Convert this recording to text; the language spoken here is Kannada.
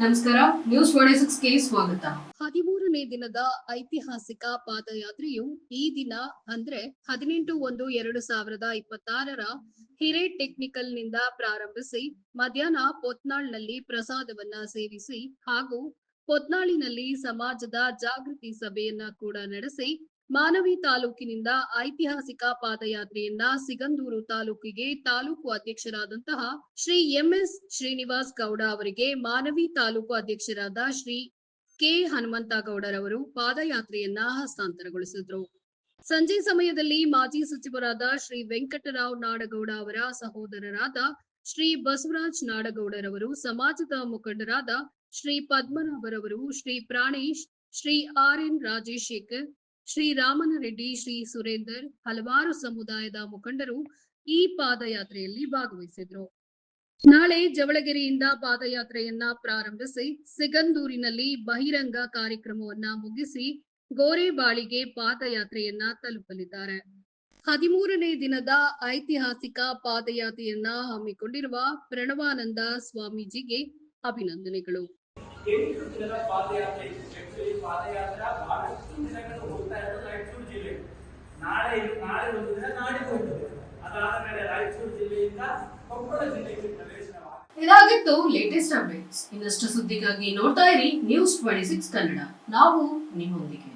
ನಮಸ್ಕಾರ ನ್ಯೂಸ್ ಸಿಕ್ಸ್ಗೆ ಸ್ವಾಗತ. ಹದಿಮೂರನೇ ದಿನದ ಐತಿಹಾಸಿಕ ಪಾದಯಾತ್ರೆಯು ಈ ದಿನ ಅಂದ್ರೆ ಹದಿನೆಂಟು ಒಂದು ಎರಡು ಸಾವಿರದ ಇಪ್ಪತ್ತಾರರ ಹಿರೇ ಟೆಕ್ನಿಕಲ್ನಿಂದ ಪ್ರಾರಂಭಿಸಿ, ಮಧ್ಯಾಹ್ನ ಪೊತ್ನಾಳ್ನಲ್ಲಿ ಪ್ರಸಾದವನ್ನ ಸೇವಿಸಿ ಹಾಗೂ ಪೊತ್ನಾಳಿನಲ್ಲಿ ಸಮಾಜದ ಜಾಗೃತಿ ಸಭೆಯನ್ನ ಕೂಡ ನಡೆಸಿ ಮಾನವಿ ತಾಲೂಕಿನಿಂದ ಐತಿಹಾಸಿಕ ಪಾದಯಾತ್ರೆಯನ್ನ ಸಿಗಂದೂರು ತಾಲೂಕಿಗೆ ತಾಲೂಕು ಅಧ್ಯಕ್ಷರಾದಂತಹ ಶ್ರೀ ಎಂಎಸ್ ಶ್ರೀನಿವಾಸ್ ಗೌಡ ಅವರಿಗೆ ಮಾನವಿ ತಾಲೂಕು ಅಧ್ಯಕ್ಷರಾದ ಶ್ರೀ ಕೆ ಹನುಮಂತ ಗೌಡರವರು ಪಾದಯಾತ್ರೆಯನ್ನ ಹಸ್ತಾಂತರಗೊಳಿಸಿದ್ರು. ಸಂಜೆ ಸಮಯದಲ್ಲಿ ಮಾಜಿ ಸಚಿವರಾದ ಶ್ರೀ ವೆಂಕಟರಾವ್ ನಾಡಗೌಡ ಅವರ ಸಹೋದರರಾದ ಶ್ರೀ ಬಸವರಾಜ್ ನಾಡಗೌಡರವರು, ಸಮಾಜದ ಮುಖಂಡರಾದ ಶ್ರೀ ಪದ್ಮನಾಭರವರು, ಶ್ರೀ ಪ್ರಾಣೇಶ್, ಶ್ರೀ ಆರ್ ಎನ್ ರಾಜಶೇಖರ್ ಶ್ರೀ ರಾಮನರೆಡ್ಡಿ ಶ್ರೀ ಸುರೇಂದರ್ ಹಲವಾರು ಸಮುದಾಯದ ಮುಖಂಡರು ಈ ಪಾದಯಾತ್ರೆಯಲ್ಲಿ ಭಾಗವಹಿಸಿದ್ರು. ನಾಳೆ ಜವಳಗೆರೆಯಿಂದ ಪಾದಯಾತ್ರೆಯನ್ನ ಪ್ರಾರಂಭಿಸಿ ಸಿಗಂದೂರಿನಲ್ಲಿ ಬಹಿರಂಗ ಕಾರ್ಯಕ್ರಮವನ್ನ ಮುಗಿಸಿ ಗೋರೆಬಾಳಿಗೆ ಪಾದಯಾತ್ರೆಯನ್ನ ತಲುಪಲಿದ್ದಾರೆ. ಹದಿಮೂರನೇ ದಿನದ ಐತಿಹಾಸಿಕ ಪಾದಯಾತ್ರೆಯನ್ನ ಹಮ್ಮಿಕೊಂಡಿರುವ ಪ್ರಣವಾನಂದ ಸ್ವಾಮೀಜಿಗೆ ಅಭಿನಂದನೆಗಳು. ನಾಳೆ ನಾಳೆ ಒಂದು ದಿನ ನಾಡಿದ್ದು ಹೋಗ್ತದೆ ಅದಾದ ಮೇಲೆ ರಾಯಚೂರು ಜಿಲ್ಲೆಯಿಂದ ಕೊಪ್ಪಳ ಜಿಲ್ಲೆಗೆ ಇದಾಗಿತ್ತು ಲೇಟೆಸ್ಟ್ ಅಪ್ಡೇಟ್ಸ್ ಇನ್ನಷ್ಟು ಸುದ್ದಿಗಾಗಿ ನೋಡ್ತಾ ಇರಿ ನ್ಯೂಸ್ ಟ್ವೆಂಟಿ ಸಿಕ್ಸ್ ಕನ್ನಡ. ನಾವು ನಿಮ್ಮೊಂದಿಗೆ.